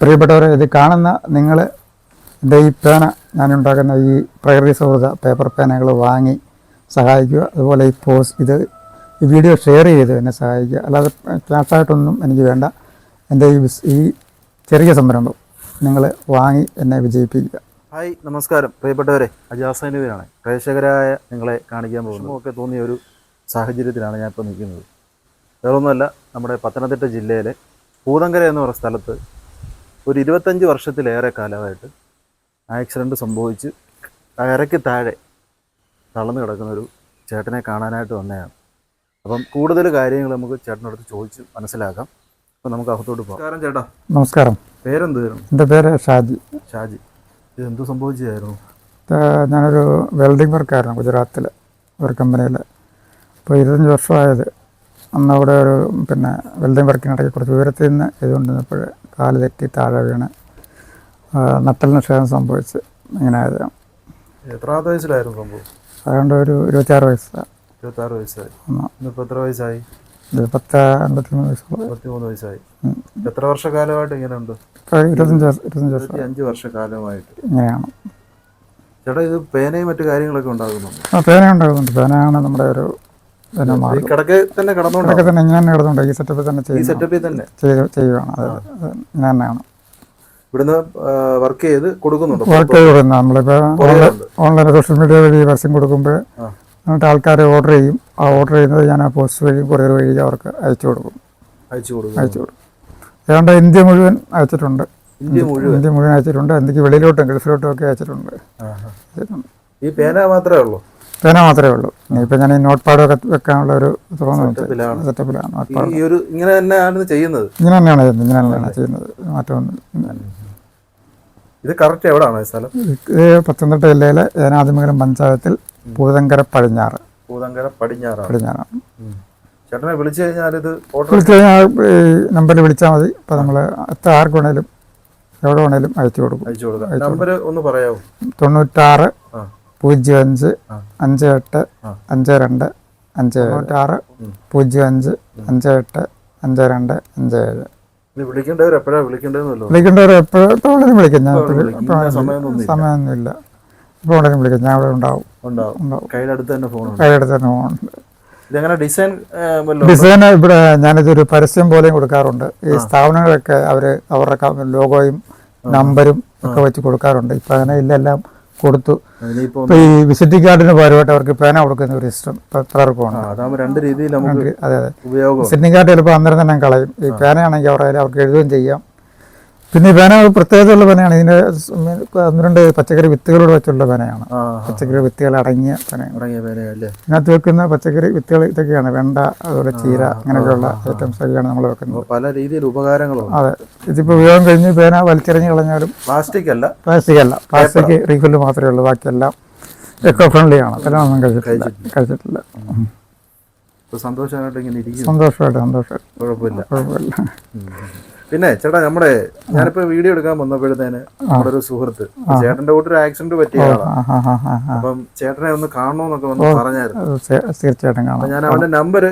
പ്രിയപ്പെട്ടവരെ ഇത് കാണുന്ന നിങ്ങൾ എന്റെ ഈ പേന ഞാനുണ്ടാക്കുന്ന ഈ പ്രകൃതി സൗഹൃദ പേപ്പർ പേനകൾ വാങ്ങി സഹായിക്കുക. അതുപോലെ ഈ പോസ്റ്റ് ഇത് ഈ വീഡിയോ ഷെയർ ചെയ്ത് എന്നെ സഹായിക്കുക. അല്ലാതെ ക്ലാസ്സായിട്ടൊന്നും എനിക്ക് വേണ്ട. എന്റെ ഈ ഈ ചെറിയ സംരംഭം നിങ്ങൾ വാങ്ങി എന്നെ വിജയിപ്പിക്കുക. ഹായ് നമസ്കാരം. പ്രിയപ്പെട്ടവരെ അജാസൈനുവിനാണ് പ്രേക്ഷകരായ നിങ്ങളെ കാണിക്കാൻ പോകുന്നു ഒക്കെ തോന്നിയ ഒരു സാഹചര്യത്തിലാണ് ഞാൻ ഇപ്പോൾ നിൽക്കുന്നത്. വേറൊന്നുമല്ല നമ്മുടെ പത്തനംതിട്ട ജില്ലയിലെ പൂതങ്കര എന്ന് പറയുന്ന സ്ഥലത്ത് ഒരു ഇരുപത്തഞ്ച് വർഷത്തിലേറെ കാലമായിട്ട് ആക്സിഡന്റ് സംഭവിച്ച് അരയ്ക്ക് താഴെ തളർന്നു കിടക്കുന്ന ഒരു ചേട്ടനെ കാണാനായിട്ട് വന്നതാണ്. അപ്പം കൂടുതൽ കാര്യങ്ങൾ നമുക്ക് ചേട്ടനടുത്ത് ചോദിച്ച് മനസ്സിലാക്കാം. അപ്പം നമുക്ക് അകത്തോട്ട് പോകാം. നമസ്കാരം ചേട്ടാ. നമസ്കാരം. പേരെന്തായിരുന്നു എന്റെ പേര് ഷാജി. ഷാജി. ഇത് എന്ത് സംഭവിച്ചതായിരുന്നു ഞാനൊരു വെൽഡിംഗ് വർക്കായിരുന്നു ഗുജറാത്തിൽ ഒരു കമ്പനിയിൽ അപ്പോൾ ഇരുപത്തഞ്ച് വർഷമായത്. അന്ന് അവിടെ ഒരു പിന്നെ വെൽഡിംഗ് വർക്കിനിടയ്ക്ക് കുറച്ച് ഉയരത്തിൽ നിന്ന് ചെയ്തുകൊണ്ടിരുന്നപ്പോൾ കാൽ തെറ്റി താഴെ വീണ് നട്ടൽ നട്ടലിന് ക്ഷേമം സംഭവിച്ച് ഇങ്ങനെ ആയത് എത്രാമത്തെ വയസ്സിലായിരുന്നു സംഭവം? അതുകൊണ്ട് ഒരു ഇരുപത്തിയാറ് വയസ്സാണ് ഇരുപത്തിയാറ് വയസ്സായി. ഇന്നിപ്പോൾ എത്ര വയസ്സായി? ഇത് പത്ത് അൻപത്തിമൂന്ന് വയസ്സുള്ള. ഇരുപത്തിമൂന്ന് വയസ്സായി. എത്ര വർഷക്കാലമായിട്ട് ഇങ്ങനെ ഉണ്ട് ഇപ്പോൾ ഇരുപത്തഞ്ച് വർഷം ഇരുപത്തഞ്ച് വർഷം അഞ്ച് വർഷക്കാലമായിട്ട്. ഇങ്ങനെയാണ്. ചേട്ടാ ഇത് പേനയും മറ്റു കാര്യങ്ങളൊക്കെ ഉണ്ടാകുന്നുണ്ട്? ആ പേന ഉണ്ടാകുന്നുണ്ട് പേനയാണ് നമ്മുടെ ഒരു ഈ മാർഗം തന്നെ കിടന്നുണ്ടോ ഇതൊക്കെ തന്നെ ഞാൻ കിടന്നുണ്ട് ഈ സെറ്റപ്പിൽ തന്നെ ഈ സെറ്റപ്പിൽ തന്നെ. ചെയ്ത് ചെയ്യുകയാണ് അത് ഞാൻ തന്നെയാണ്. ഇവിടുന്ന് വർക്ക് ചെയ്ത് കൊടുക്കുന്നുണ്ട്? വർക്ക് ചെയ്ത് കൊടുക്കുന്ന നമ്മളിപ്പോൾ ഓൺലൈൻ സോഷ്യൽ മീഡിയ വഴി പരസ്യം കൊടുക്കുമ്പോൾ. എന്നിട്ട് ആൾക്കാർ ഓർഡർ ചെയ്യും. ആ ഓർഡർ ചെയ്യുന്നത് ഞാൻ ആ പോസ്റ്റ് വഴി കൊറിയർ വഴി അവർക്ക് അയച്ചു കൊടുക്കും. അയച്ചു കൊടുക്കും. അയച്ചു കൊടുക്കും. ഏതാണ്ട് ഇന്ത്യ മുഴുവൻ അയച്ചിട്ടുണ്ട്. ഇന്ത്യ മുഴുവൻ? ഇന്ത്യ മുഴുവൻ അയച്ചിട്ടുണ്ട്. ഇന്ത്യയ്ക്ക് വെളിയിലോട്ടും ഗൾഫിലോട്ടും ഒക്കെ അയച്ചിട്ടുണ്ട്. അയച്ചിട്ടുണ്ട്. ഈ പേന മാത്രമേ ഉള്ളൂ? പേന മാത്രമേ ഉള്ളൂ. ഇനിയിപ്പോൾ ഞാൻ ഈ നോട്ട് പാഡൊക്കെ വെക്കാനുള്ള ഒരു സെറ്റപ്പിലാണ്. നോട്ട് പാഡ് ഒരു ഇങ്ങനെ തന്നെയാണ് ചെയ്യുന്നത്. ഇങ്ങനെ തന്നെയാണ് ചെയ്യുന്നത് ഇങ്ങനെ തന്നെയാണ് ചെയ്യുന്നത്. മാറ്റമൊന്നും ഇത് കറക്റ്റ് എവിടെയാണ് സ്ഥലം? ഇത് പത്തനംതിട്ട ജില്ലയിലെ ഏനാദിമംഗലം പഞ്ചായത്തിൽ പൂതങ്കര പടിഞ്ഞാറ്. പൂതങ്കര പടിഞ്ഞാറാണ്. പടിഞ്ഞാറാണ്. ചേട്ടനെ വിളിച്ചു കഴിഞ്ഞാൽ ഇത് വിളിച്ചു കഴിഞ്ഞാൽ നമ്പറിൽ വിളിച്ചാൽ മതി. അപ്പോൾ നമ്മൾ എത്ര ആർക്ക് വേണേലും എവിടെ വേണേലും അയച്ചു കൊടുക്കും. അയച്ചു കൊടുക്കാം. നമ്പർ ഒന്ന് പറയാമോ തൊണ്ണൂറ്റാറ് പൂജ്യം അഞ്ച്. അഞ്ച് എട്ട്. അഞ്ച് രണ്ട് അഞ്ച് ആറ്. തൊണ്ണൂറ്റാറ് പൂജ്യം അഞ്ച് അഞ്ച് എട്ട് അഞ്ച് രണ്ട് അഞ്ച് ഏഴ്. വിളിക്കേണ്ടവർ എപ്പോഴാണ് എപ്പോൾ വിളിക്കും. ഞാൻ വിളിക്കും? ഇപ്പോൾ ഉടനെ സമയമൊന്നുമില്ല. സമയമൊന്നുമില്ല. വിളിക്കും. ഞാൻ അവിടെ ഉണ്ടാവും. കയ്യിലടുത്ത് തന്നെ ഫോണുണ്ട്. തന്നെ ഇതെങ്ങനെ ഡിസൈൻ ഡിസൈൻ ഇവിടെ ഞാനിതൊരു പരസ്യം പോലെയും കൊടുക്കാറുണ്ട്. ഈ സ്ഥാപനങ്ങളൊക്കെ അവർ അവരുടെ ലോഗോയും നമ്പരും ഒക്കെ വെച്ച് കൊടുക്കാറുണ്ട്. ഇപ്പം അങ്ങനെ ഇല്ലെല്ലാം കൊടുത്തു. ഇപ്പൊ ഈ വിസിറ്റിംഗ് കാർഡിന് പകരമായിട്ട് അവർക്ക് പേന കൊടുക്കുന്ന ഒരു സിസ്റ്റം. ഇപ്പം പലർക്കും ആ, ഉണ്ട് അതാകുമ്പോ രണ്ട് രീതിയിൽ അതെ അതെ. വിസിറ്റിംഗ് കാർഡ് ചിലപ്പോൾ അന്നേരം തന്നെ കളയും. ഈ പേനയാണെങ്കിൽ കയ്യിൽ അവർക്ക് എഴുതുകയും ചെയ്യാം. പിന്നെ ഈ പേന ഒരു പ്രത്യേകതയുള്ള പേനയാണ്. ഇതിന്റെ ഒന്ന് രണ്ട് പച്ചക്കറി വിത്തുകളോട് വെച്ചുള്ള പേനയാണ്. പച്ചക്കറി വിത്തുകൾ അടങ്ങിയ പേനയാണ്. ഇതിനകത്ത് വെക്കുന്ന പച്ചക്കറി വിത്തുകൾ ഇതൊക്കെയാണ്. വെണ്ട അതുപോലെ ചീര അങ്ങനെയൊക്കെയുള്ള ഐറ്റംസ് ഒക്കെയാണ് നമ്മൾ വെക്കുന്നത്. പല രീതിയിൽ ഉപകാരങ്ങളും. അതെ. ഇതിപ്പോ ഉപയോഗം കഴിഞ്ഞ് പേന വലിച്ചെറിഞ്ഞ് കളഞ്ഞാലും പ്ലാസ്റ്റിക് അല്ല പ്ലാസ്റ്റിക് അല്ല പ്ലാസ്റ്റിക് റീഫില്ല് മാത്രമേ ഉള്ളൂ. ബാക്കിയെല്ലാം എക്കോ ഫ്രണ്ട്ലി ആണ് അതെല്ലാം ഒന്നും കഴിച്ചിട്ടില്ല. കഴിച്ചിട്ടില്ല. സന്തോഷമായിട്ട് ഇങ്ങനെ സന്തോഷമായിട്ട് സന്തോഷമായിട്ട്. കുഴപ്പമില്ല. കുഴപ്പമില്ല. പിന്നെ ചേട്ടാ നമ്മുടെ ഞാനിപ്പോ വീഡിയോ എടുക്കാൻ വന്നപ്പോഴത്തേന് നമ്മുടെ ഒരു സുഹൃത്ത് ചേട്ടന്റെ കൂടെ ഒരു ആക്സിഡന്റ് പറ്റിയ ആളാണ് അപ്പം ചേട്ടനെ ഒന്ന് കാണണമെന്നൊക്കെ വന്ന് പറഞ്ഞായിരുന്നു. തീർച്ചയായിട്ടും ഞാൻ അവന്റെ നമ്പർ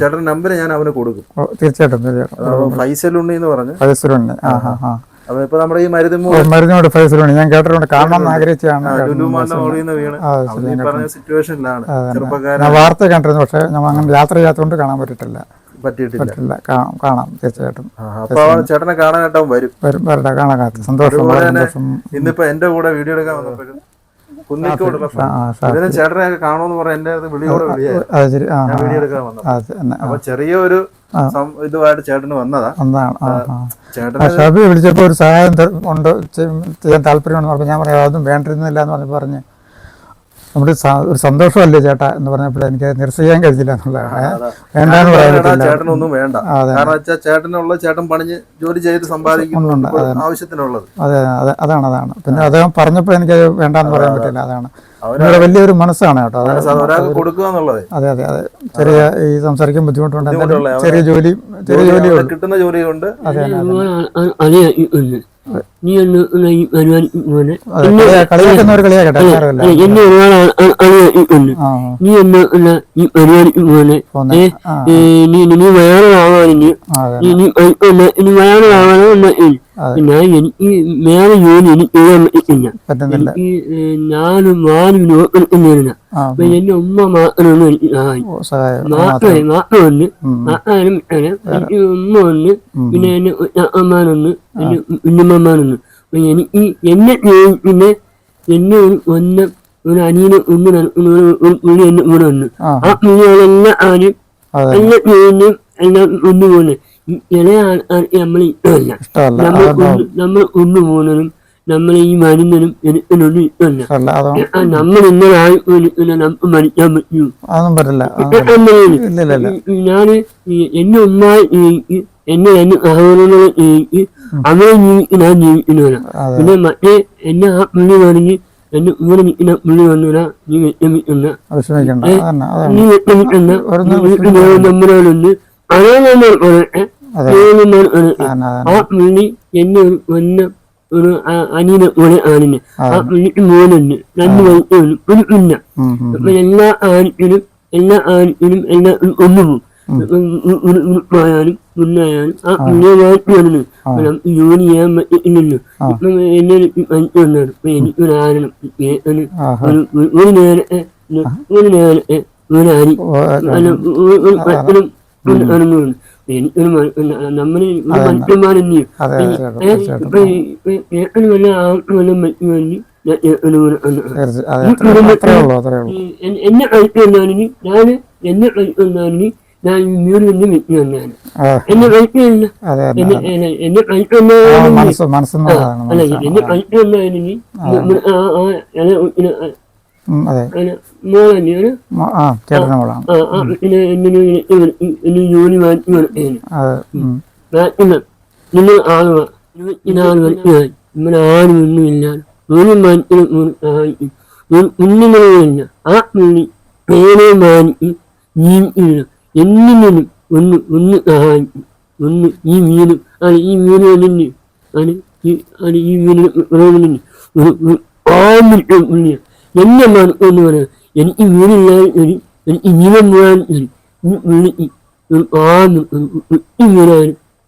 ചേട്ടന്റെ നമ്പർ ഞാൻ അവന് കൊടുക്കും. തീർച്ചയായിട്ടും ഉണ്ണി എന്ന് പറഞ്ഞു. ഫൈസലുണ്ണി നമ്മുടെ ഈ ഫൈസലുണ്ണി ഞാൻ കേട്ടിട്ടുണ്ട് കാണണം ആഗ്രഹിച്ചാണ് വീണ്. പറഞ്ഞ സിറ്റുവേഷനിലാണ് ചെറുപ്പക്കാരൻ വാർത്ത കണ്ടിരുന്നു പക്ഷെ നമ്മൾ അങ്ങനെ യാത്ര ചെയ്യാത്തതുകൊണ്ട് കാണാൻ പറ്റിയിട്ടില്ല. പറ്റിയിട്ടില്ല. കാണാം. തീർച്ചയായിട്ടും. അപ്പൊ ചേട്ടനെ കാണാനായിട്ടും വരും. വരും. വരട്ടെ കാണാൻ കാത്തു സന്തോഷം. ഇന്നിപ്പോ എന്റെ കൂടെ വീഡിയോ എടുക്കാൻ വന്നപ്പോഴും കുന്നിക്കോടുള്ള ഇതിനെ ചേട്ടനെ കാണുമെന്ന് പറഞ്ഞ എന്റെ വിളിയോടെ ഞാൻ വീഡിയോ എടുക്കാൻ വന്നത് അപ്പൊ ചെറിയൊരു ഇതുമായിട്ട് ചേട്ടന് വന്നതാ. ചേട്ടൻ വിളിച്ചപ്പോൾ ഒരു സഹായം ഉണ്ട്. ചെയ്യാൻ താല്പര്യമുണ്ടെന്ന് പറഞ്ഞപ്പോൾ ഞാൻ പറയാം അതൊന്നും വേണ്ടിരുന്നില്ല എന്ന് പറഞ്ഞ് പറഞ്ഞ് നമ്മുടെ ഒരു സന്തോഷമല്ലേ ചേട്ടാ എന്ന് പറഞ്ഞപ്പോൾ എനിക്ക് നിരസിക്കാൻ കഴിഞ്ഞില്ല എന്നുള്ളതാണ്. വേണ്ടാന്ന് പറയാൻ ചേട്ടനാ ചേട്ടനൊന്നും വേണ്ട. കാരണം വെച്ചാൽ ചേട്ടനുള്ള ചേട്ടൻ പണിഞ്ഞ് ജോലി ചെയ്ത് സമ്പാദിക്കുന്നുണ്ട് ആവശ്യത്തിനുള്ളത്. അതെ അതെ. അതാണ് അതാണ്. പിന്നെ അദ്ദേഹം പറഞ്ഞപ്പോൾ എനിക്ക് വേണ്ടാന്ന് പറയാൻ പറ്റില്ല. അതാണ്. അവന് നിങ്ങളുടെ വലിയൊരു മനസ്സാണ് കേട്ടോ. അത് അത് ഒരാൾക്ക് കൊടുക്കുക എന്നുള്ളത്. അതെ അതെ അതെ. ചെറിയ ഈ സംസാരിക്കാൻ ബുദ്ധിമുട്ടുണ്ട്. ചെറിയ ജോലി ചെറിയ ജോലി കിട്ടുന്ന ജോലി കൊണ്ട് നീ ഒന്ന് ഈ പരിപാടിക്ക് പോലെ എന്നെ ഒരുപാട് നീ ഒന്ന് ഈ പരിപാടിക്ക് പോലെ നീ നീ നീ നീ ഒന്ന്. പിന്നെ എനിക്ക് വേറെ ജോലി എനിക്ക് ചെയ്യാൻ പറ്റില്ല എനിക്ക് ഞാനും മാനും നോക്കുന്നില്ല അപ്പൊ എന്റെ ഉമ്മ മാത്രമാണ് എനിക്ക് സഹായം. ഓ, സഹായം. ആ, മാത്രമേ മാത്രമുണ്ട് ഉം. എനിക്ക് ഉമ്മ ഉണ്ട് പിന്നെ എന്റെ അമ്മമാരുണ്ട് എന്റെ ഉമ്മമാരുണ്ട് അപ്പൊ എനിക്ക് എന്നെ പിന്നെ എന്നെ ഒരു ഒരു അനിയന് ഒന്ന് പുള്ളി എന്നെ കൂടെ ഉണ്ട് ആ. പുള്ളികളെല്ലാം ആരും എല്ലാ സ്നേഹിനും എല്ലാം ഒന്നുപോലെ നമ്മൾ നമ്മൾ ഒന്ന് ഒന്നു പോകുന്നതും നമ്മൾ ഈ മരുന്നിനും എനിക്കൊന്നും ഇഷ്ടമല്ല നമ്മൾ ഇന്നലായി നമുക്ക് മരിക്കാൻ പറ്റും. ഈ എന്റെ ഉമ്മ എനിക്ക് എന്നെ എന്റെ സഹോദരങ്ങളെ എനിക്ക് അവരെ ജീവിക്ക് ഞാൻ ജീവിക്കുന്നവരാ പിന്നെ മറ്റേ എന്നെ ആ പുള്ളി പറഞ്ഞ് എന്റെ കൂടെ നിൽക്കുന്ന പുള്ളി വന്നവരാ നീ വിഷമിക്കണ്ട. നീ വിഷമിക്കുന്ന ഒരു നമ്മളോടൊന്ന് അതേ നമ്മൾ പറയട്ടെ പറയട്ടെ അതന്നെ ആ പുള്ളി എന്നെ ഒരു ഒന്ന ഒരു അനിയനെ പോലെ ആണിനെ. ആ പുള്ളിക്ക് മോനുണ്ട് രണ്ട് വയസ്സുണ്ട് ഒരു ഉം, ഉം. അപ്പൊ എല്ലാ ആണിനും എല്ലാ ആണിനും എല്ലാ ഒന്നു പോകും ഉറുപ്പായാലും മുന്നായാലും ആ. പുള്ളിയെ മാറ്റി വന്നു ജോലി ചെയ്യാൻ പറ്റില്ലല്ലോ ഇപ്പൊ എന്നെ പണിക്ക് വന്നാണ്. അപ്പൊ എനിക്കൊരു ആരണം ഒരു ഒരു- ഒരു നേരത്തെ ഒരു നേരത്തെ ഒരു ഒരു- ഒരു പത്തനും ഒരു നമ്മൾ ഒരു മനുഷ്യന്മാരെന്നെയും അതെ അതെ ചേട്ടാ, ഏ, തീർച്ചയായിട്ടും. ഇപ്പൊ ഈ- ഇപ്പൊ ഏട്ടന് വല്ല ആൾക്ക് വല്ല പറ്റി വേണ്ടി എന്നെ കഴിച്ചു ഞാൻ എന്നെ വന്നാലിന് ഞാൻ ഈ വീട് വെച്ച് വന്നാണ് എന്നെ കഴിക്കില്ല എന്നെ മനസ്സെന്നതാണ് അല്ല എന്നെ കഴിച്ചു നിങ്ങൾ ആളുക ഇരുപത്തിനാല് വർഷമായി ഇവിടെ ആരും ഒന്നുമില്ല. ഒരു മനുഷ്യനും സഹായിക്കും കുഞ്ഞുങ്ങളില്ല ആ പുള്ളി പേരെ മാനിക്ക് ജീവിക്കില്ല എന്നിനും ഒന്ന് ഒന്ന് സഹായിക്കും ഒന്ന് ഈ വീടും അത് ഈ വീട് തന്നെ അത് ഈ വീട് ഒരു ഒരു ആമിട്ട് പുള്ളിയ എന്നെ മാനിക്കെന്ന് പറയാം എനിക്ക് വീടില്ലാതെ ശരി എനിക്ക് ജീവൻ പോകാൻ കുട്ടി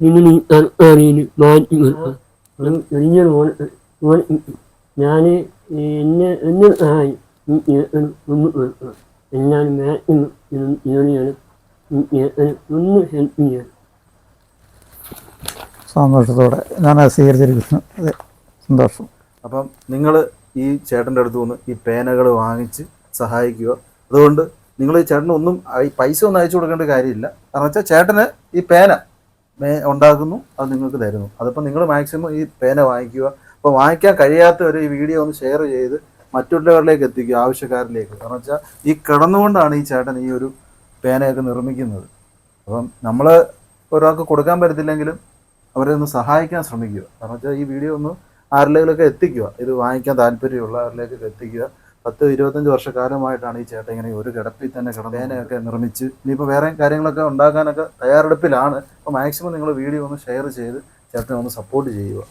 നിങ്ങൾ ഈ സർക്കാരിന് മാറ്റി മോനെ മോനെ ഞാൻ എന്നെ എന്നെ സഹായി ഈ ഒന്ന് കൊടുക്കണം എല്ലാവരും മാക്സിമം ജോലിയാണ് ഈ ഏട്ടന് ഒന്ന് ഹെൽപ്പ് ചെയ്യാൻ സന്തോഷത്തോടെ. ഞാനത് സ്വീകരിച്ചിരിക്കുന്നു. അതെ സന്തോഷം. അപ്പം നിങ്ങൾ ഈ ചേട്ടന്റെ അടുത്ത് നിന്ന് ഈ പേനകൾ വാങ്ങിച്ച് സഹായിക്കുക. അതുകൊണ്ട് നിങ്ങൾ ഈ ചേട്ടന് ഒന്നും അയ- പൈസ ഒന്നും അയച്ചു കൊടുക്കേണ്ട കാര്യമില്ല. കാരണം വെച്ചാൽ ചേട്ടന് ഈ പേന ഉണ്ടാക്കുന്നു അത് നിങ്ങൾക്ക് തരുന്നു. അതിപ്പോൾ നിങ്ങൾ മാക്സിമം ഈ പേന വാങ്ങിക്കുക. അപ്പോൾ വാങ്ങിക്കാൻ കഴിയാത്തവർ ഈ വീഡിയോ ഒന്ന് ഷെയർ ചെയ്ത് മറ്റുള്ളവരിലേക്ക് എത്തിക്കുക ആവശ്യക്കാരിലേക്ക്. കാരണം വെച്ചാൽ ഈ കിടന്നുകൊണ്ടാണ് ഈ ചേട്ടൻ ഈ ഒരു പേനയൊക്കെ നിർമ്മിക്കുന്നത്. അപ്പം നമ്മൾ ഒരാൾക്ക് കൊടുക്കാൻ പറ്റത്തില്ലെങ്കിലും അവരെ ഒന്ന് സഹായിക്കാൻ ശ്രമിക്കുക. കാരണം വെച്ചാൽ ഈ വീഡിയോ ഒന്ന് ആരിലേക്കൊക്കെ എത്തിക്കുക. ഇത് വാങ്ങിക്കാൻ താല്പര്യമുള്ള ആരിലേക്കൊക്കെ എത്തിക്കുക. പത്ത് ഇരുപത്തഞ്ച് വർഷക്കാലമായിട്ടാണ് ഈ ചേട്ടൻ ഇങ്ങനെ ഒരു കിടപ്പിൽ തന്നെ കിടന്നേനയൊക്കെ നിർമ്മിച്ച് ഇനിയിപ്പോൾ വേറെ കാര്യങ്ങളൊക്കെ ഉണ്ടാക്കാനൊക്കെ തയ്യാറെടുപ്പിലാണ്. അപ്പോൾ മാക്സിമം നിങ്ങൾ വീഡിയോ ഒന്ന് ഷെയർ ചെയ്ത് ചേട്ടനെ ഒന്ന് സപ്പോർട്ട് ചെയ്യുക.